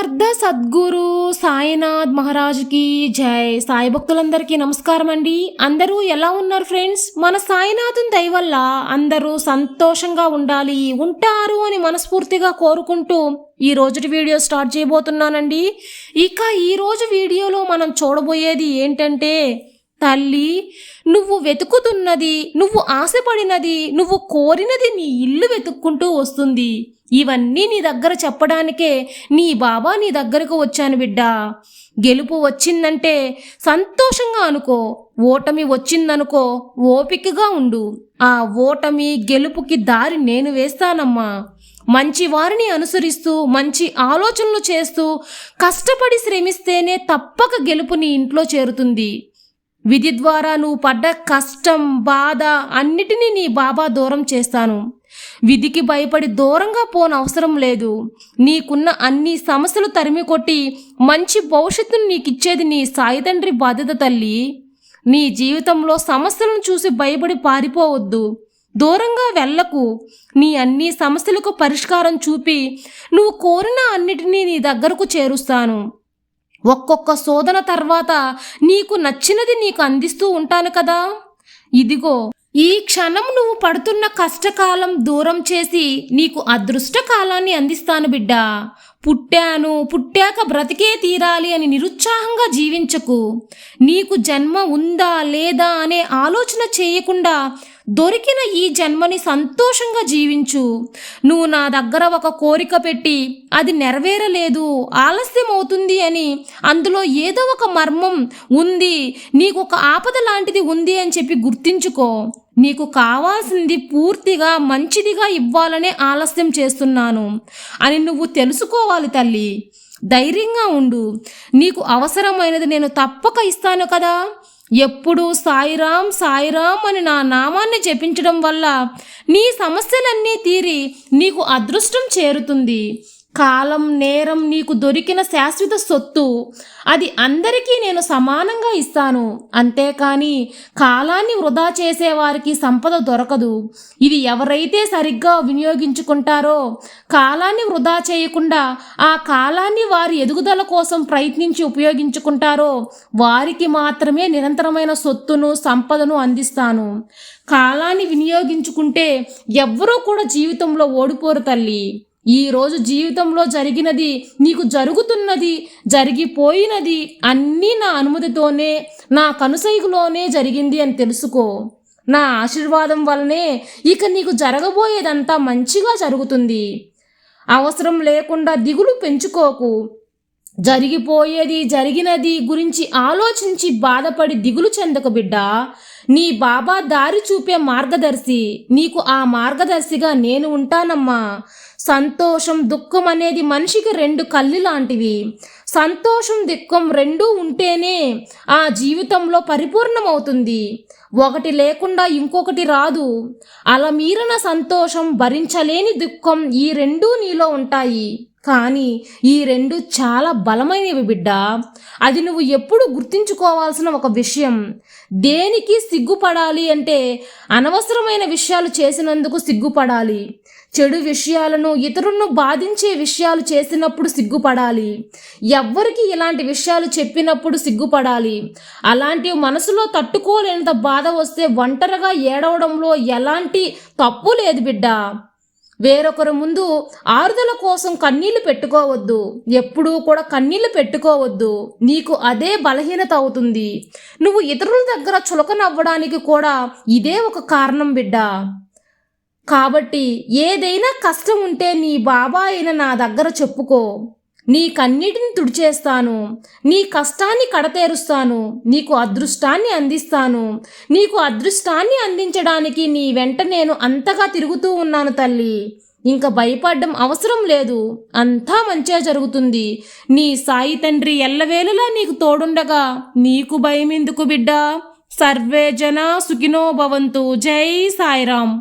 సమర్థ సద్గురు సాయినాథ్ మహారాజ్కి జై. సాయి భక్తులందరికీ నమస్కారం అండి అందరూ ఎలా ఉన్నారు ఫ్రెండ్స్? మన సాయినాథుని దయ వల్ల అందరూ సంతోషంగా ఉండాలి ఉంటారు అని మనస్ఫూర్తిగా కోరుకుంటూ ఈ రోజుటి వీడియో స్టార్ట్ చేయబోతున్నానండి. ఇక ఈ రోజు వీడియోలో మనం చూడబోయేది ఏంటంటే తల్లి నువ్వు వెతుకుతున్నది నువ్వు ఆశపడినది నువ్వు కోరినది నీ ఇల్లు వెతుక్కుంటూ వస్తుంది. ఇవన్నీ నీ దగ్గర చెప్పడానికే నీ బాబా నీ దగ్గరకు వచ్చాను బిడ్డా. గెలుపు వచ్చిందంటే సంతోషంగా అనుకో ఓటమి వచ్చిందనుకో ఓపికగా ఉండు. ఆ ఓటమి గెలుపుకి దారి నేను వేస్తానమ్మా. మంచి వారిని అనుసరిస్తూ మంచి ఆలోచనలు చేస్తూ కష్టపడి శ్రమిస్తేనే తప్పక గెలుపు నీ ఇంట్లో చేరుతుంది. విధి ద్వారా నువ్వు పడ్డ కష్టం బాధ అన్నిటినీ నీ బాబా దూరం చేస్తాను. విధికి భయపడి దూరంగా పోనవసరం లేదు. నీకున్న అన్ని సమస్యలు తరిమి కొట్టి మంచి భవిష్యత్తును నీకిచ్చేది నీ సాయి తండ్రి బాధ్యత తల్లి. నీ జీవితంలో సమస్యలను చూసి భయపడి పారిపోవద్దు. దూరంగా వెళ్ళకు. నీ అన్ని సమస్యలకు పరిష్కారం చూపి నువ్వు కోరిన అన్నిటినీ నీ దగ్గరకు చేరుస్తాను. ఒక్కొక్క శోధన తర్వాత నీకు నచ్చినది నీకు అందిస్తూ ఉంటాను కదా. ఇదిగో ఈ క్షణం నువ్వు పడుతున్న కష్టకాలం దూరం చేసి నీకు అదృష్టకాలాన్ని అందిస్తాను బిడ్డా. పుట్టాను పుట్టాక బ్రతికే తీరాలి అని నిరుత్సాహంగా జీవించకు. నీకు జన్మ ఉందా లేదా అనే ఆలోచన చేయకుండా దొరికిన ఈ జన్మని సంతోషంగా జీవించు. నువ్వు నా దగ్గర ఒక కోరిక పెట్టి అది నెరవేరలేదు ఆలస్యం అవుతుంది అని అందులో ఏదో ఒక మర్మం ఉంది నీకు ఒక ఆపద లాంటిది ఉంది అని చెప్పి గుర్తించుకో. నీకు కావాల్సింది పూర్తిగా మంచిదిగా ఇవ్వాలనే ఆలస్యం చేస్తున్నాను అని నువ్వు తెలుసుకోవాలి తల్లి. ధైర్యంగా ఉండు. నీకు అవసరమైనది నేను తప్పక ఇస్తాను కదా. ఎప్పుడు సాయిరాం సాయిరాం అని నా నామాన్ని జపించడం వల్ల నీ సమస్యలన్నీ తీరి నీకు అదృష్టం చేరుతుంది. కాలం నేరం నీకు దొరికిన శాశ్వత సొత్తు. అది అందరికీ నేను సమానంగా ఇస్తాను. అంతేకాని కాలాన్ని వృధా చేసేవారికి సంపద దొరకదు. ఇది ఎవరైతే సరిగ్గా వినియోగించుకుంటారో కాలాన్ని వృధా చేయకుండా ఆ కాలాన్ని వారి ఎదుగుదల కోసం ప్రయత్నించి ఉపయోగించుకుంటారో వారికి మాత్రమే నిరంతరమైన సొత్తును సంపదను అందిస్తాను. కాలాన్ని వినియోగించుకుంటే ఎవ్వరూ కూడా జీవితంలో ఓడిపోరు తల్లి. ఈరోజు జీవితంలో జరిగినది నీకు జరుగుతున్నది జరిగిపోయినది అన్నీ నా అనుమతితోనే నా కనుసైగులోనే జరిగింది అని తెలుసుకో. నా ఆశీర్వాదం వల్లనే ఇక నీకు జరగబోయేదంతా మంచిగా జరుగుతుంది. అవసరం లేకుండా దిగులు పెంచుకోకు. జరిగిపోయేది జరిగినది గురించి ఆలోచించి బాధపడి దిగులు చెందకు బిడ్డ. నీ బాబా దారి చూపే మార్గదర్శి నీకు ఆ మార్గదర్శిగా నేను ఉంటానమ్మా. సంతోషం దుఃఖం అనేది మనిషికి రెండు కళ్ళు లాంటివి. సంతోషం దుఃఖం రెండూ ఉంటేనే ఆ జీవితంలో పరిపూర్ణమవుతుంది. ఒకటి లేకుండా ఇంకొకటి రాదు. అలా మీరిన సంతోషం భరించలేని దుఃఖం ఈ రెండూ నీలో ఉంటాయి. కానీ ఈ రెండు చాలా బలమైనవి బిడ్డ. అది నువ్వు ఎప్పుడు గుర్తించుకోవాల్సిన ఒక విషయం. దేనికి సిగ్గుపడాలి అంటే అనవసరమైన విషయాలు చేసినందుకు సిగ్గుపడాలి. చెడు విషయాలను ఇతరులను బాధించే విషయాలు చేసినప్పుడు సిగ్గుపడాలి. ఎవ్వరికి ఇలాంటి విషయాలు చెప్పినప్పుడు సిగ్గుపడాలి. అలాంటి మనసులో తట్టుకోలేనంత బాధ వస్తే ఒంటరిగా ఏడవడంలో ఎలాంటి తప్పు లేదు బిడ్డ. వేరొకరు ముందు ఆరుదల కోసం కన్నీళ్ళు పెట్టుకోవద్దు ఎప్పుడూ కూడా కన్నీళ్ళు పెట్టుకోవద్దు. నీకు అదే బలహీనత అవుతుంది. నువ్వు ఇతరుల దగ్గర చులకనవ్వడానికి కూడా ఇదే ఒక కారణం బిడ్డ. కాబట్టి ఏదైనా కష్టం ఉంటే నీ బాబా అయిన నా దగ్గర చెప్పుకో. నీకన్నిటిని తుడిచేస్తాను. నీ కష్టాన్ని కడతేరుస్తాను. నీకు అదృష్టాన్ని అందిస్తాను. నీకు అదృష్టాన్ని అందించడానికి నీ వెంట నేను అంతగా తిరుగుతూ ఉన్నాను తల్లి. ఇంకా భయపడడం అవసరం లేదు. అంతా మంచిగా జరుగుతుంది. నీ సాయి తండ్రి ఎల్లవేళలా నీకు తోడుండగా నీకు భయం ఎందుకు బిడ్డ? సర్వే జన సుఖినో భవంతు. జై సాయిరామ్.